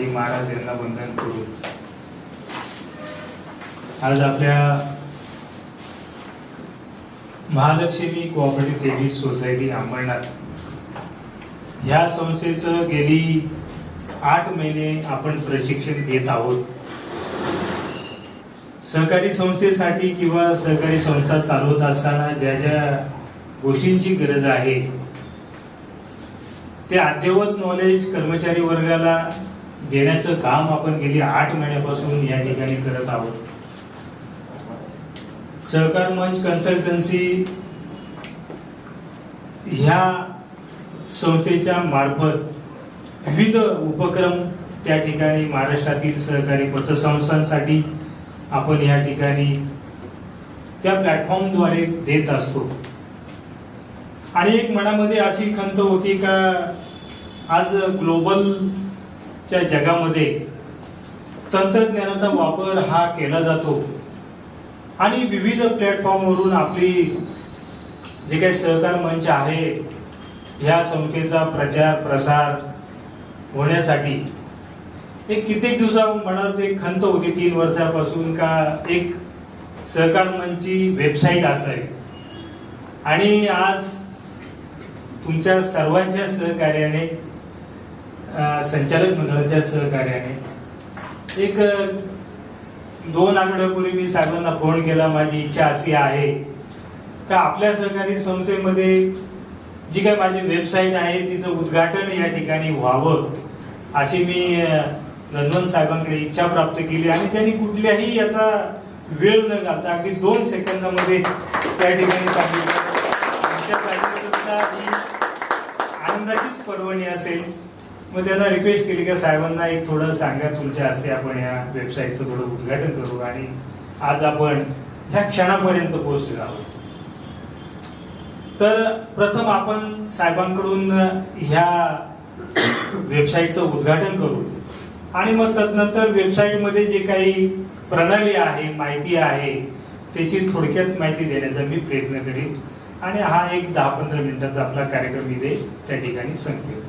श्री महाराज यांना वंदन करू. आज आपल्या Mahalakshmi cooperative credit society Ambernath ह्या संस्थेचं गेली आठ महिने आपण प्रशिक्षण घेत आहोत. सहकारी संस्थेसाठी किंवा सहकारी संस्था चालवत असताना ज्या ज्या गोष्टींची गरज आहे ते अद्यवत नॉलेज कर्मचारी वर्गाला देण्याचं काम आपण गेली आठ महिन्यापासून या ठिकाणी करत आहोत. सहकार मंच कन्सल्टन्सी ह्या संस्थेच्या मार्फत विविध उपक्रम त्या ठिकाणी महाराष्ट्रातील सहकारी पतसंस्थांसाठी आपण या ठिकाणी त्या प्लॅटफॉर्मद्वारे देत असतो. आणि एक मनामध्ये अशी खंत होती का आज ग्लोबल च्या जगामध्ये तंत्रज्ञानाचा वापर हा केला जातो. आणि विविध प्लॅटफॉर्मवरून आपली जे काही सहकार मंच आहे ह्या संस्थेचा प्रचार प्रसार होण्यासाठी एक कित्येक दिवसा मनात एक खंत होती तीन वर्षापासून का एक सहकार मंचची वेबसाईट असावी आणि आज तुमच्या सर्वांच्या सहकार्याने संचालक मंडळाच्या सहकार्याने. एक दोन आठवड्यापूर्वी मी साहेबांना फोन केला माझी इच्छा अशी आहे का आपल्या सहकारी संस्थेमध्ये जी काय माझी वेबसाईट आहे तिचं उद्घाटन या ठिकाणी व्हावं अशी मी धनवंत साहेबांकडे इच्छा प्राप्त केली आणि त्यांनी कुठल्याही याचा वेळ न घालता अगदी दोन सेकंदामध्ये त्या ठिकाणी सांगितलं. आमच्यासाठी सुद्धा ही आनंदाचीच पर्वणी असेल. मग त्यांना रिक्वेस्ट केली का साहेबांना एक थोडं सांगा तुमच्या हस्ते आपण या वेबसाईटचं थोडं उद्घाटन करू आणि आज आपण ह्या क्षणापर्यंत पोहोचलेलो आहोत. तर प्रथम आपण साहेबांकडून ह्या वेबसाईटचं उद्घाटन करू. आणि मग तदनंतर वेबसाईटमध्ये जे काही प्रणाली आहे माहिती आहे त्याची थोडक्यात माहिती देण्याचा मी प्रयत्न करीन. आणि हा एक दहा पंधरा मिनिटाचा आपला कार्यक्रम इथे त्या ठिकाणी संपेल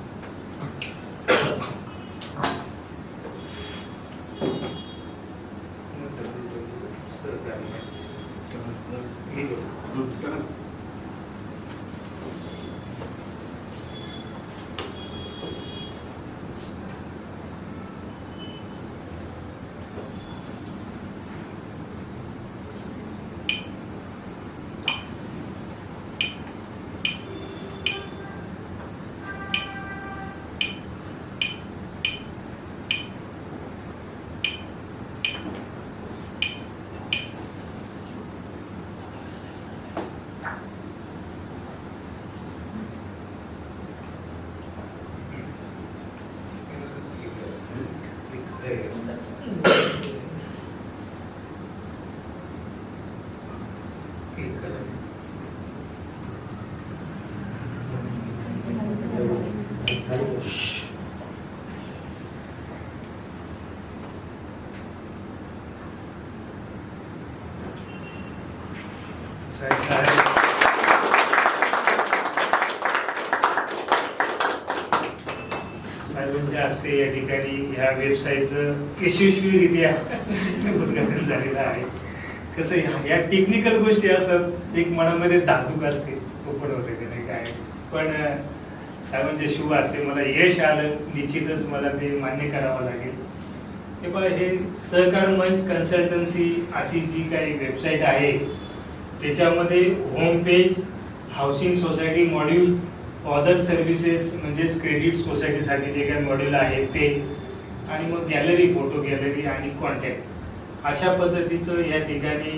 साहेब साहेबांच्या हस्ते या ठिकाणी ह्या वेबसाईटचं यशस्वीरित्या उद्घाटन झालेलं आहे. कसं ह्या या टेक्निकल गोष्टी असतात एक मनामध्ये धाकधूक असते ओपन होते ते नाही काय. पण साहेबांचे शुभ असते मला यश आलं निश्चितच मला ते मान्य करावं लागेल. ते पण हे सहकार मंच कन्सल्टन्सी अशी जी काही वेबसाईट आहे त्याच्यामध्ये home page housing society module other services म्हणजेच क्रेडिट सोसायटीसाठी जे काही मॉडेल आहेत ते. आणि मग गॅलरी फोटो गॅलरी आणि कॉन्टॅक्ट अशा पद्धतीचं या ठिकाणी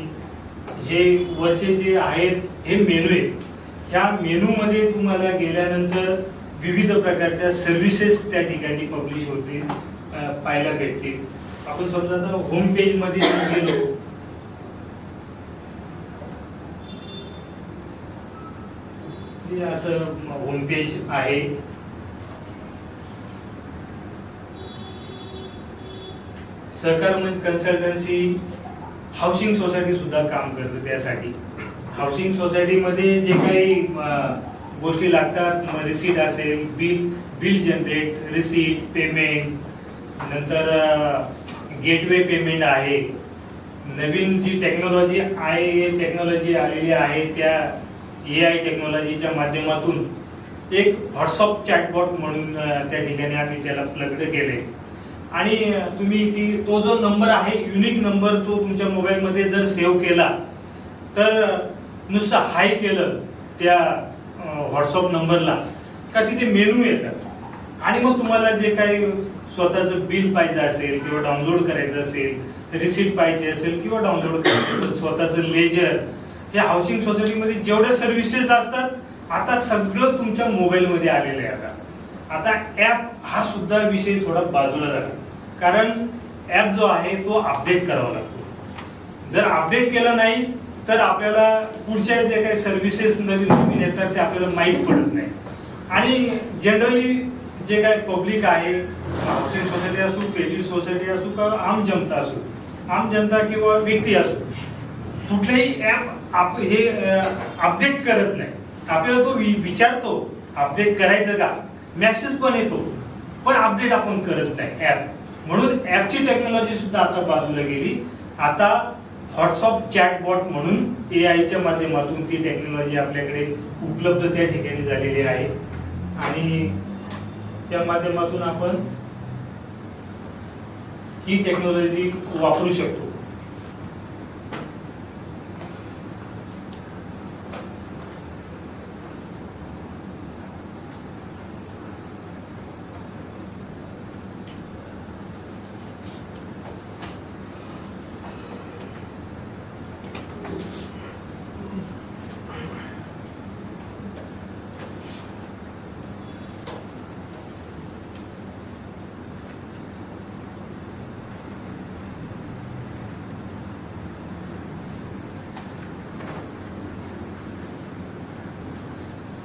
हे वरचे जे आहेत हे मेनू आहेत. ह्या मेनूमध्ये तुम्हाला गेल्यानंतर विविध प्रकारच्या सर्व्हिसेस त्या ठिकाणी पब्लिश होतील पाहायला भेटतील. आपण समजा आता होम पेजमध्ये गेलो असं होम पेज आहे. सहकार म्हणजे कन्सल्टन्सी हाऊसिंग सोसायटी सुद्धा काम करते त्यासाठी. हाऊसिंग सोसायटीमध्ये जे काही गोष्टी लागतात रिसीट असेल bill bill generate receipt payment नंतर गेटवे पेमेंट आहे. नवीन जी टेक्नॉलॉजी आहे टेक्नॉलॉजी आलेली आहे त्या ए आय टेक्नॉलॉजीच्या माध्यमातून एक व्हॉट्सअप चॅटबॉट म्हणून त्या ठिकाणी आम्ही त्याला उपलब्ध केले आणि तुम्ही ती तो जो नंबर आहे युनिक नंबर तो तुमच्या मोबाईलमध्ये जर सेव्ह केला तर नुसतं हाय केलं त्या व्हॉट्सअप नंबरला का तिथे मेनू येतात. आणि मग तुम्हाला जे काही स्वतःचं बिल पाहिजे असेल किंवा डाउनलोड करायचं असेल रिसिप्ट पाहिजे असेल किंवा डाउनलोड करायचं असेल, स्वतःचं लेजर हे हाऊसिंग सोसायटीमध्ये जेवढे सर्व्हिसेस असतात आता सगळं तुमच्या मोबाईलमध्ये आलेलं आहे आता. आता ॲप हा सुद्धा विषय थोडा बाजूला झाला कारण ॲप जो आहे तो अपडेट करावा लागतो. जर अपडेट केला नाही तर आपल्याला पुढच्या जे काही सर्व्हिसेस नवीन नवीन येतात ते आपल्याला माहीत पडत नाही. आणि जनरली जे काय पब्लिक आहे हाऊसिंग सोसायटी असो क्रेडिट सोसायटी असो का आम जनता असू आम जनता किंवा व्यक्ती असो कुठलेही ॲप आप हे अपडेट करत नाही. आपल्याला तो वि- विचारतो अपडेट करायचं का? मेसेज पण येतो पण अपडेट आपण करत नाही ॲप म्हणून ॲपची टेक्नॉलॉजी सुद्धा आता बाजूला गेली. आता व्हॉट्सअप चॅटबॉट म्हणून ए आयच्या माध्यमातून ती टेक्नॉलॉजी आपल्याकडे उपलब्ध त्या ठिकाणी झालेली आहे. आणि त्या माध्यमातून आपण ही टेक्नॉलॉजी वापरू शकतो.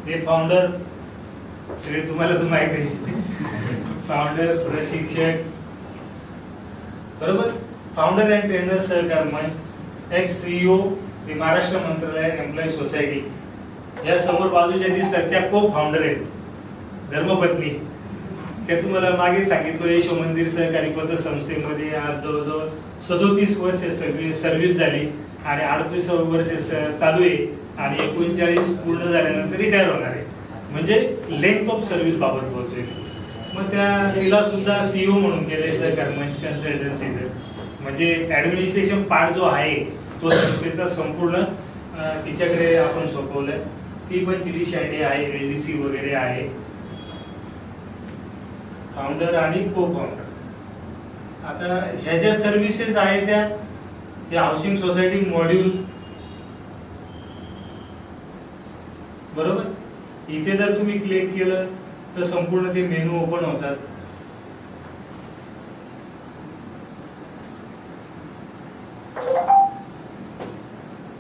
ते फाउंडर सगळे तुम्हाला तर माहिती फाउंडर प्रशिक्षक बरोबर? फाउंडर अँड ट्रेनर सहकार मंच एक्स सीईओ ते महाराष्ट्र मंत्रालय एम्प्लॉई सोसायटी या समोर बाजूच्या दिसतात त्या को फाउंडर आहेत धर्मपत्नी. ते तुम्हाला मागे सांगितलं यशो मंदिर सहकारी पत्र संस्थेमध्ये आज जवळजवळ सदोतीस वर्ष सर्व्हिस झाली आणि अडतीस वर्ष चालू आहे. आणि एकोणचाळीस पूर्ण झाल्यानंतर रिटायर होणार आहे. म्हणजे लेंथ ऑफ सर्व्हिस बाबत बोलतोय मग त्या तिला सुद्धा सीईओ म्हणून गेले सरकार म्हणजे कन्सल्टन्सीचं म्हणजे ऍडमिनिस्ट्रेशन पार्ट जो आहे तो संस्थेचा संपूर्ण तिच्याकडे आपण सोपवलंय. ती पण तिची शायडी आहे एल डी सी वगैरे आहे. फाउंडर आणि को फाउंडर आता ह्या ज्या सर्व्हिसेस आहेत त्या त्या हाऊसिंग सोसायटी मॉड्यूल बरोबर? इथे जर तुम्ही क्लिक केलं तर संपूर्ण ते मेनू ओपन होतात.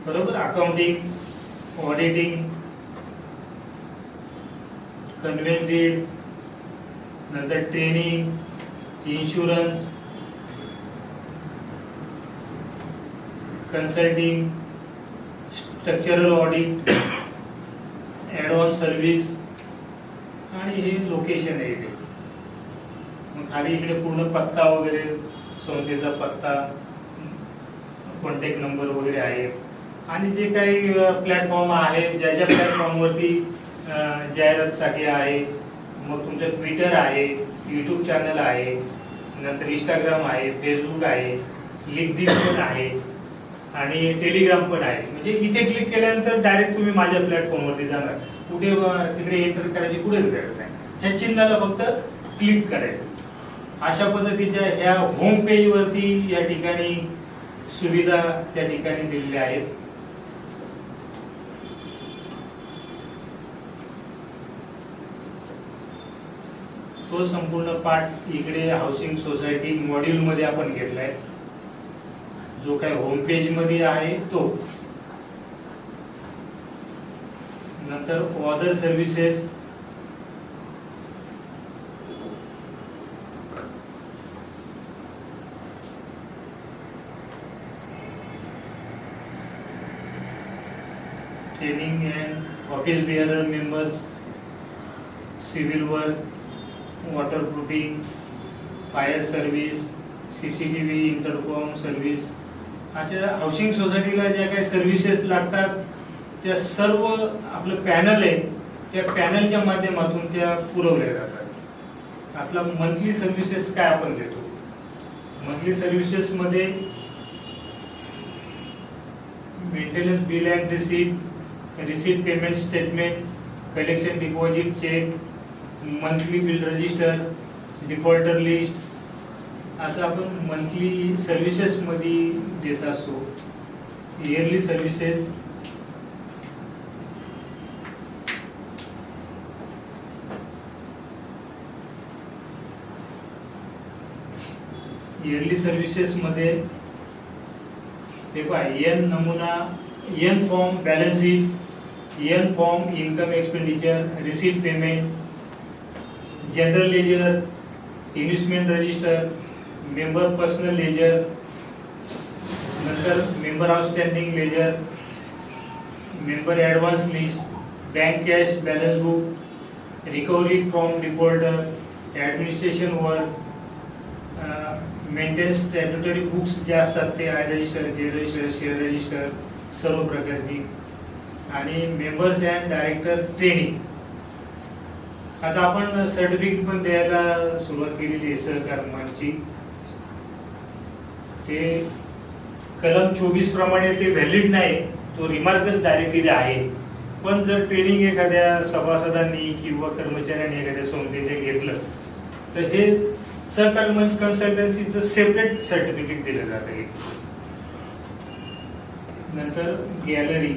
बरोबर? अकाउंटिंग ऑडिटिंग कन्व्हेन्टेड नंतर training insurance consulting structural audit service आणि हे लोकेशन आहे इथे. मग खाली इकडे पूर्ण पत्ता वगैरे संस्थेचा पत्ता कॉन्टॅक्ट नंबर वगैरे आहे. आणि जे काही प्लॅटफॉर्म आहे ज्या ज्या प्लॅटफॉर्मवरती जाहिरातसाठी आहे मग तुमचं ट्विटर आहे यूट्यूब चॅनल आहे नंतर इंस्टाग्राम आहे फेसबुक आहे लिंक्डइन पण आहे. आणि टेलिग्राम पण आहे. म्हणजे इथे क्लिक केल्यानंतर डायरेक्ट तुम्ही माझ्या प्लॅटफॉर्मवरती जाणार. कुठे तिकडे एंटर करायची कुठेच गरज नाही. ह्या चिन्हाला फक्त क्लिक करायचं. अशा पद्धतीच्या ह्या होम पेजवरती या ठिकाणी सुविधा त्या ठिकाणी दिलेल्या आहेत. तो संपूर्ण पाठ इकडे हाऊसिंग सोसायटी मॉड्यूल मध्ये आपण घेतलाय. जो काय होम पेजमध्ये आहे तो. नंतर other services training and office bearer members civil work waterproofing fire service C C T V intercom service अशा हाऊसिंग सोसायटीला ज्या काही सर्व्हिसेस लागतात त्या सर्व आपलं पॅनल आहे त्या पॅनलच्या माध्यमातून त्या पुरवल्या जातात. आपला मंथली सर्व्हिसेस काय आपण देतो? Monthly सर्व्हिसेसमध्ये maintenance bill and receipt receipt payment statement collection deposit cheque monthly bill register defaulter list आता आपण मंथली सर्व्हिसेसमध्ये देत असतो इयरली सर्व्हिसेस इयरली सर्व्हिसेसमध्ये ते पहा एन नमुना N form balance sheet N form income expenditure receipt payment general ledger investment register member personal ledger नंतर member outstanding ledger member advance list bank cash balance book recovery from defaulter administration work maintain statutory books जे असतात ते I register J register share register सर्व प्रकारची. आणि members and director training. आता आपण certificate पण द्यायला सुरुवात केलेली आहे सहकार मंचची ते कलम चोवीस प्रमाणे ते व्हॅलिड नाही तो रिमार्कच डायरेक्टली आहे. पण जर ट्रेनिंग एखाद्या सभासदांनी किंवा कर्मचाऱ्यांनी एखाद्या संस्थेचे घेतलं तर हे सहकर्म कन्सल्टन्सीचं सेपरेट सर्टिफिकेट दिलं जातं नंतर गॅलरी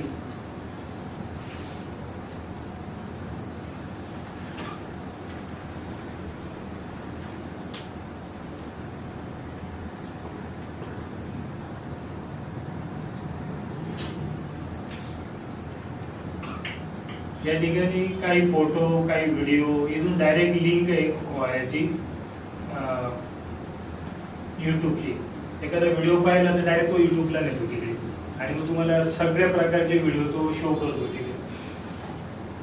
या ठिकाणी काही फोटो काही व्हिडिओ इथून डायरेक्ट लिंक आहे याची यूट्यूबची एखादा व्हिडिओ पाहिला तर डायरेक्ट तो यूट्यूबला नेतो तिथे आणि मग तुम्हाला सगळ्या प्रकारचे व्हिडिओ तो शो करतो तिथे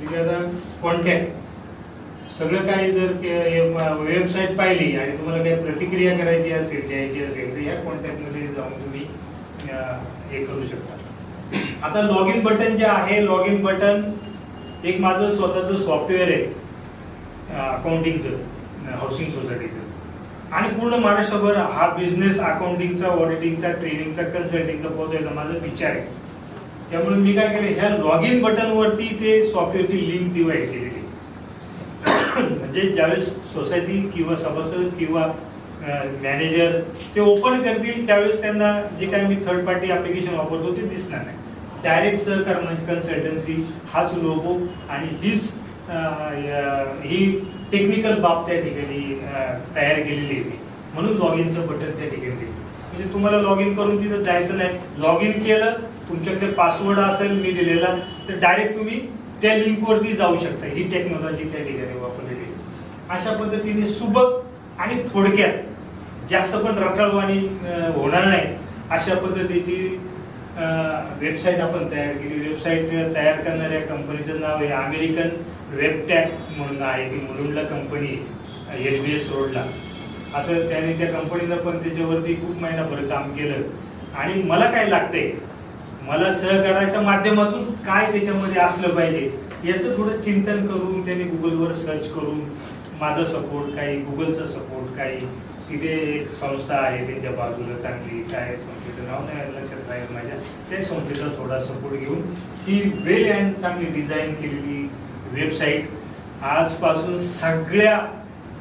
ठीक आहे आता कॉन्टॅक्ट सगळं काही जर वेबसाईट पाहिली आणि तुम्हाला काही प्रतिक्रिया करायची असेल द्यायची असेल तर या कॉन्टॅक्टमध्ये जाऊन तुम्ही हे करू शकता. आता लॉग इन बटन जे आहे लॉग इन बटन एक माझं स्वतःचं सॉफ्टवेअर आहे अकाउंटिंगचं हाऊसिंग सोसायटीचं आणि पूर्ण महाराष्ट्रभर हा बिझनेस अकाउंटिंगचा ऑडिटिंगचा ट्रेनिंगचा कन्सल्टिंगचा पोहोचायचा माझा विचार आहे. त्यामुळे मी काय केलं ह्या लॉग इन बटनवरती ते सॉफ्टवेअरची लिंक डिवाइड केलेली. म्हणजे ज्यावेळेस सोसायटी किंवा सभासद किंवा मॅनेजर ते ओपन करतील त्यावेळेस त्यांना जे काय मी थर्ड पार्टी अप्लिकेशन वापरतो ते दिसणार नाही. डायरेक्ट सहकार कन्सल्टन्सी हाच लोगो आणि हीच ही टेक्निकल बाब त्या ठिकाणी तयार केलेली आहे. ती. म्हणून लॉग इनचं बटन त्या ठिकाणी म्हणजे तुम्हाला लॉग इन करून तिथं जायचं नाही. लॉग इन केलं तुमच्याकडे पासवर्ड असेल मी दिलेला तर डायरेक्ट तुम्ही त्या लिंकवरती जाऊ शकता. ही टेक्नॉलॉजी त्या ठिकाणी वापरलेली आहे. अशा पद्धतीने सुबक आणि थोडक्यात जास्त पण रटाळवाणी होणार नाही. अशा पद्धतीची वेबसाईट आपण तयार केली. वेबसाईट तयार करणाऱ्या कंपनीचं नाव आहे अमेरिकन वेबटॅक म्हणून आहे ती मुलुंडला कंपनी एल बी एस रोडला. असं त्याने त्या कंपनीनं पण त्याच्यावरती खूप महिनाभर काम केलं. आणि मला काय लागतंय? मला सहकाराच्या माध्यमातून काय त्याच्यामध्ये असलं पाहिजे याचं थोडं चिंतन करून त्याने गुगलवर सर्च करून माझा सपोर्ट काही गुगलचा सपोर्ट काही तिथे एक संस्था आहे त्यांच्या बाजूला चांगली काय संस्थेचं नाव नाही लक्षात राहील माझ्या. त्या संस्थेचा थोडा सपोर्ट घेऊन ही वेल अँड चांगली डिझाईन केलेली वेबसाईट आजपासून सगळ्या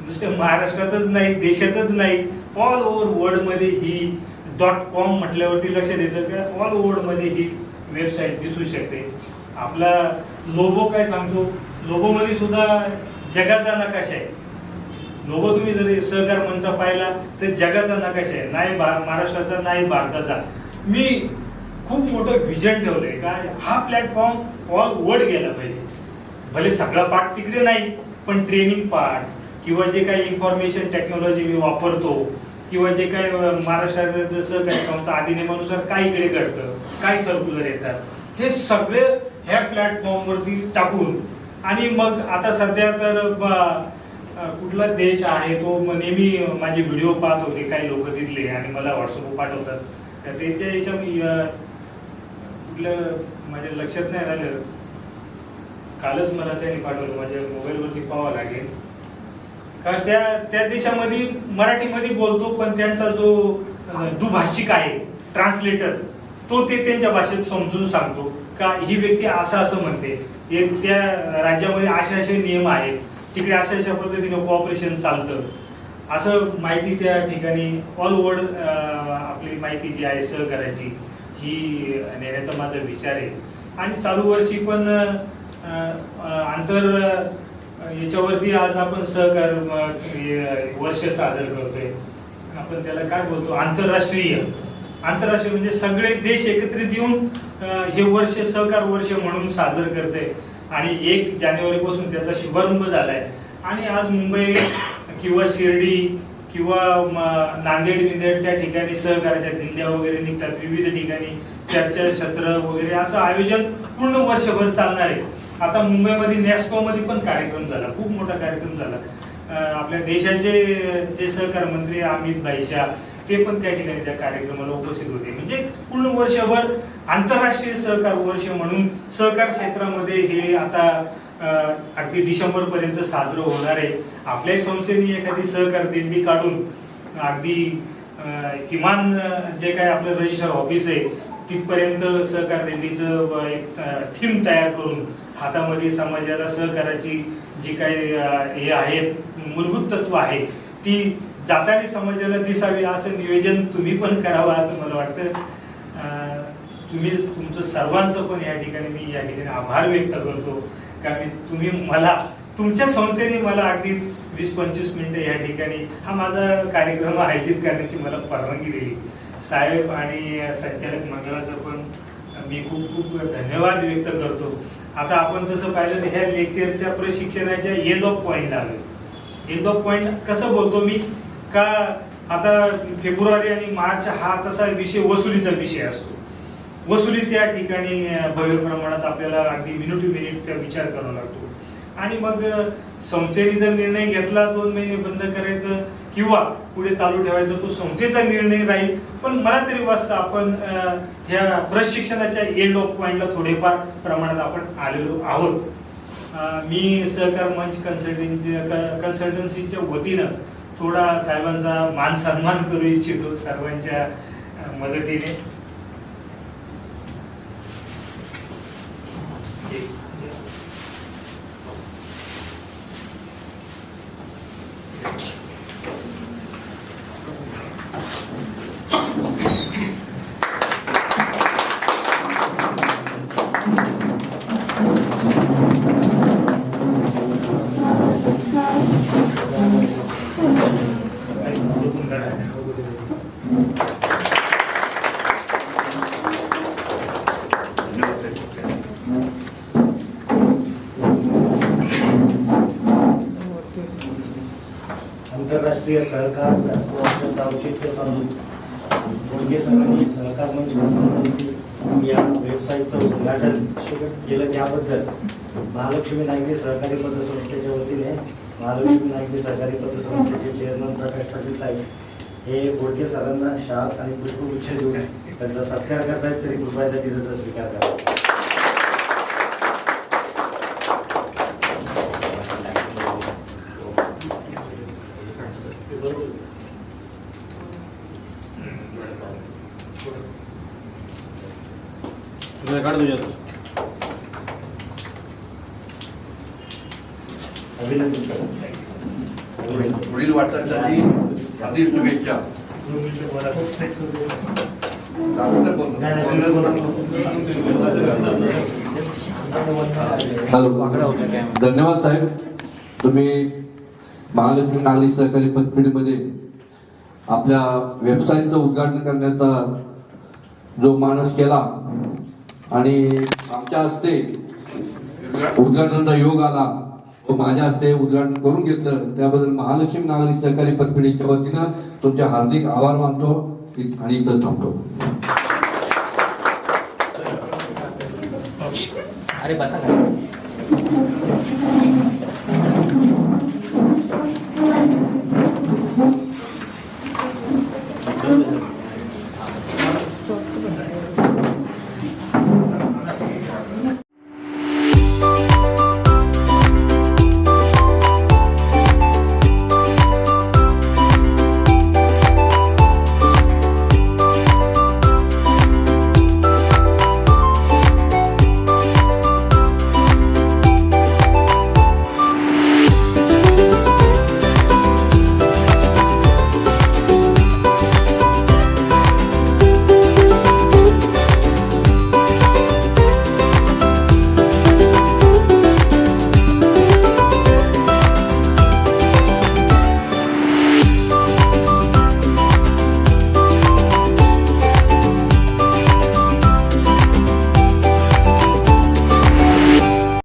नुसत्या महाराष्ट्रातच नाही देशातच नाही ऑल ओव्हर वर्ल्डमध्ये ही डॉट कॉम म्हटल्यावरती लक्षात येतं का? ऑल ओव्हरमध्ये ही वेबसाईट दिसू शकते. आपला लोबो काय सांगतो? लोगोमध्ये सुद्धा जगाचा नकाशा आहे. लोगो तुम्ही जरी सहकार मंच पाहिला तर जगाचा नकाशा आहे. नाही महाराष्ट्राचा नाही भारताचा. मी खूप मोठं व्हिजन ठेवलंय. काय? हा प्लॅटफॉर्म ऑल वर्ड गेला पाहिजे. भले सगळा पार्ट तिकडे नाही पण ट्रेनिंग पार्ट किंवा जे काही इन्फॉर्मेशन टेक्नॉलॉजी मी वापरतो किंवा जे काही महाराष्ट्राचं महाराष्ट्रात जसं काही संस्था अधिनियमानुसार काय इकडे घडतं काय सर्क्युलर येतात हे सगळे ह्या प्लॅटफॉर्मवरती टाकून आणि मग आता सध्या तर कुठला देश आहे तो नेहमी माझे व्हिडिओ पाहत होते काही लोक तिथले आणि मला व्हॉट्सअप पाठवतात. तर त्यांच्या याच्या अ, कुठलं माझ्या लक्षात नाही राहिलं. कालच मला त्यांनी पाठवलं माझ्या मोबाईलवरती पाहावं लागेल. कारण त्या त्या देशामध्ये मराठीमध्ये बोलतो पण त्यांचा जो दुभाषिक आहे ट्रान्सलेटर तो ते त्यांच्या भाषेत समजून सांगतो. का ही व्यक्ती असं असं म्हणते त्या राज्यामध्ये असे असे नियम आहेत. तिकडे अशा अशा पद्धतीने कॉपरेशन चालतं. असं माहिती त्या ठिकाणी ऑल ओव्हर आपली माहिती जी आहे सहकार्याची ही नेण्याचा माझा विचार आहे. आणि चालू वर्षी पण आंतर याच्यावरती आज आपण सहकार वर्ष सादर करतोय. आपण त्याला काय बोलतो? आंतरराष्ट्रीय. आंतरराष्ट्रीय म्हणजे सगळे देश एकत्रित येऊन हे वर्ष सहकार वर्ष म्हणून साजर करते आणि एक जानेवारीपासून त्याचा शुभारंभ झालाय. आणि आज मुंबई किंवा शिर्डी किंवा नांदेड बिंदेड त्या ठिकाणी सहकाराच्या दिंड्या वगैरे निघतात विविध ठिकाणी चर्चा सत्र वगैरे असं आयोजन पूर्ण वर्षभर चालणार आहे. आता मुंबईमध्ये नॅस्कोमध्ये पण कार्यक्रम झाला खूप मोठा कार्यक्रम झाला. आपल्या देशाचे जे सहकार मंत्री अमित भाई शाह ते पण त्या ठिकाणी त्या कार्यक्रमाला उपस्थित होते. म्हणजे पूर्ण वर्षभर आंतरराष्ट्रीय सहकार वर्ष म्हणून सहकार क्षेत्रामध्ये हे आता अगदी डिसेंबर पर्यंत साजरं होणार आहे. आपल्याही संस्थेने एखादी सहकार दिंडी काढून अगदी किमान जे काय आपलं रजिस्टर ऑफिस आहे तिथपर्यंत सहकार दिंडीचं एक थीम तयार करून हातामध्ये समाजाला सहकाराची जी काही हे आहेत मूलभूत तत्व आहे ती जाताना समाजाला दिसावी असं नियोजन तुम्ही पण करावं असं मला वाटतं. तुम्ही तुमचं सर्वांचं पण या ठिकाणी मी या ठिकाणी आभार व्यक्त करतो. कारण तुम्ही मला तुमच्या संस्थेने मला अगदी वीस पंचवीस मिनिटं या ठिकाणी हा माझा कार्यक्रम आयोजित करण्याची मला परवानगी दिली. साहेब आणि संचालक मंडळाचं पण मी खूप खूप धन्यवाद व्यक्त करतो. आता आपण तसं पाहिलं तर ह्या लेक्चरच्या प्रशिक्षणाच्या एंड ऑफ पॉईंट आलो एंड ऑफ पॉईंट कसं बोलतो मी? का आता फेब्रुवारी आणि मार्च हा तसा विषय वसुलीचा विषय असतो. वसुली त्या ठिकाणी भव्य प्रमाणात आपल्याला अगदी मिनिट टू मिनिट त्या विचार करावा लागतो. आणि मग संस्थेने जर निर्णय घेतला दोन महिने बंद करायचं किंवा पुढे चालू ठेवायचं तो संस्थेचा निर्णय राहील. पण मला तरी वाटतं आपण ह्या प्रशिक्षणाच्या एंड ऑफ पॉईंटला थोडेफार प्रमाणात आपण आलेलो आहोत. मी सहकार मंच कन्सल्टिंग कन्सल्टन्सीच्या वतीनं थोडा साहेबांचा मान सन्मान करू इच्छितो सर्वांच्या मदतीने. आंतरराष्ट्रीय सहकार औचित्य साधून दोघे सहकार मंच कन्सल्टन्सी या वेबसाईटचं उद्घाटन केलं. त्याबद्दल महालक्ष्मी नागरी सहकारी पतसंस्थेच्या वतीने महालक्ष्मी नागरी सहकारी पतसंस्थेचे चेअरमन प्रकाश पाटील साहेब हे बोडके सरांना शाल आणि पुष्पगुच्छ देऊन त्यांचा सत्कार करतायत तरी कृपया त्या तिथं स्वीकार करा. अभिनंदन. करा पुढील वाटचालीसाठी हार्दिक शुभेच्छा. हॅलो. धन्यवाद साहेब. तुम्ही महालक्ष्मी नागरी सहकारी पतपेढीमध्ये आपल्या वेबसाईटचं उद्घाटन करण्याचा जो माणस केला आणि आमच्या हस्ते उद्घाटनाचा योग आला. माझ्या हस्ते उद्घाटन करून घेतलं. त्याबद्दल महालक्ष्मी नागरी सहकारी पतपेढीच्या वतीनं तुमचे हार्दिक आभार मानतो आणि इथं थांबतो. अरे बसा